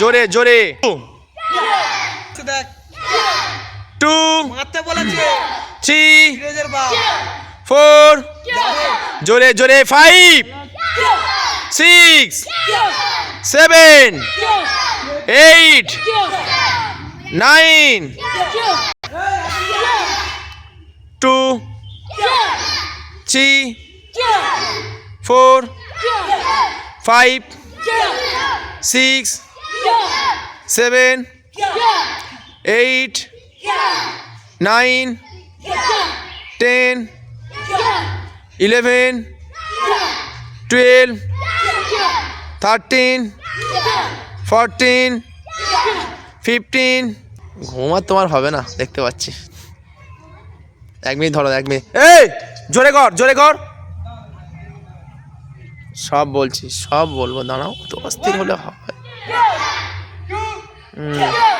জোরে জোরে। Two three four জোরে জোরে five six seven eight nine two three four five six seven eight nine ten eleven twelve thirteen fourteen fifteen ঘুমার তোমার হবে না দেখতে পাচ্ছি। এক মিনিট ধরো এক মিনিট। এই জোরে কর জোরে কর। সব বলছি সব বলব দাঁড়াও তো অস্থির হলে হবে। 嗯。